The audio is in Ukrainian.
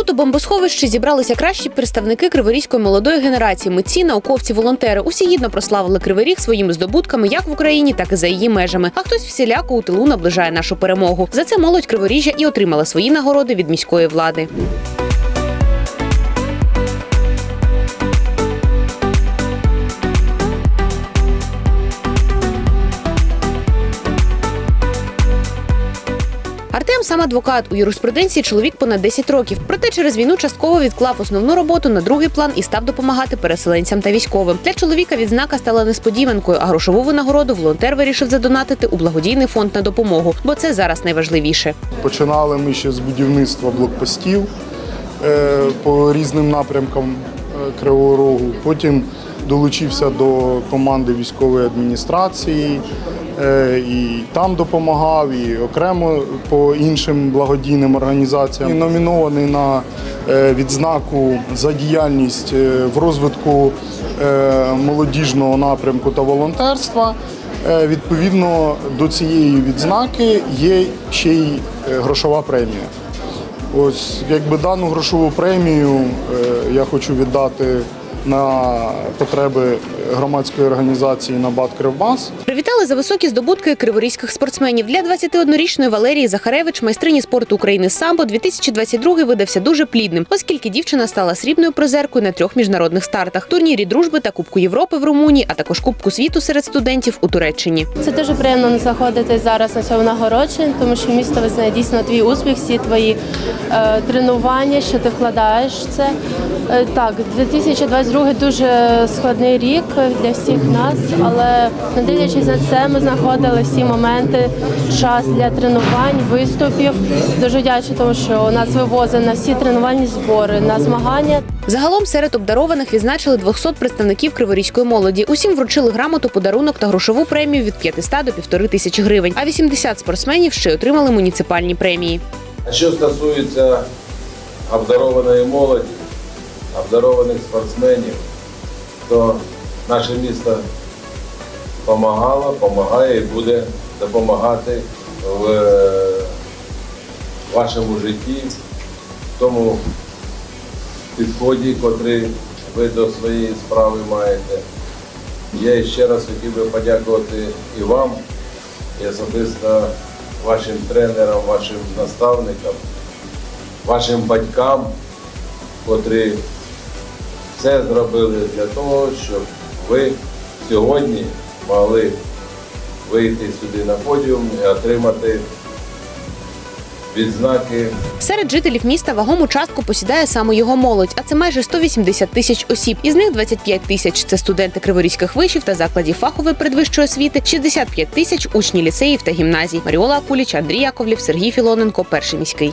роботу бомбосховищі зібралися кращі представники криворізької молодої генерації, митці, науковці, волонтери. Усі гідно прославили Кривий Ріг своїми здобутками як в Україні, так і за її межами. А хтось всіляко у тилу наближає нашу перемогу. За це молодь Криворіжжя і отримала свої нагороди від міської влади. Артем сам адвокат у юриспруденції чоловік понад 10 років. Проте через війну частково відклав основну роботу на другий план і став допомагати переселенцям та військовим. Для чоловіка відзнака стала несподіванкою, а грошову винагороду волонтер вирішив задонатити у благодійний фонд на допомогу, бо це зараз найважливіше. Починали ми ще з будівництва блокпостів е, по різним напрямкам е, Кривого Рогу. Потім долучився до команди військової адміністрації е, і там допомагав, і окремо по іншим благодійним організаціям. І номінований на е, відзнаку за діяльність е, в розвитку молодіжного напрямку та волонтерства. Відповідно до цієї відзнаки є ще й грошова премія. Ось якби дану грошову премію я хочу віддати на потреби громадської організації «Набат Кривбас». Привітали за високі здобутки криворізьких спортсменів. Для 21-річної Валерії Захаревич, майстрині спорту України самбо, 2022 видався дуже плідним, оскільки дівчина стала срібною призеркою на трьох міжнародних стартах: турнірі дружби та Кубку Європи в Румунії, а також Кубку світу серед студентів у Туреччині. Це дуже приємно знаходитись зараз на цьому нагородженні, тому що місто визнає дійсно твій успіх, всі твої е, тренування, що ти вкладаєш в це. Е, так, 2022 дуже складний рік для всіх нас, але не дивлячись на це, ми знаходили всі моменти, час для тренувань, виступів. Дуже вдячна, тому що нас вивозили на всі тренувальні збори, на змагання. Загалом серед обдарованих відзначили 200 представників криворізької молоді. Усім вручили грамоту, подарунок та грошову премію від 500 до півтори тисяч гривень. А 80 спортсменів ще й отримали муніципальні премії. А що стосується обдарованої молоді, обдарованих спортсменів, то наше місто допомагало, допомагає і буде допомагати в е, вашому житті, в тому підході, котрий ви до своєї справи маєте. Я ще раз хотів би подякувати і вам, і особисто вашим тренерам, вашим наставникам, вашим батькам, котрі все зробили для того, щоб ви сьогодні могли вийти сюди на подіум і отримати відзнаки Серед жителів міста вагому частку посідає саме його молодь, а це майже 180 тисяч осіб. Із них 25 тисяч це студенти криворізьких вишів та закладів фахової передвищої освіти, 65 тисяч учні ліцеїв та гімназій. Маріола Акуліч, Андрій Яковлів, Сергій Філоненко, перший міський.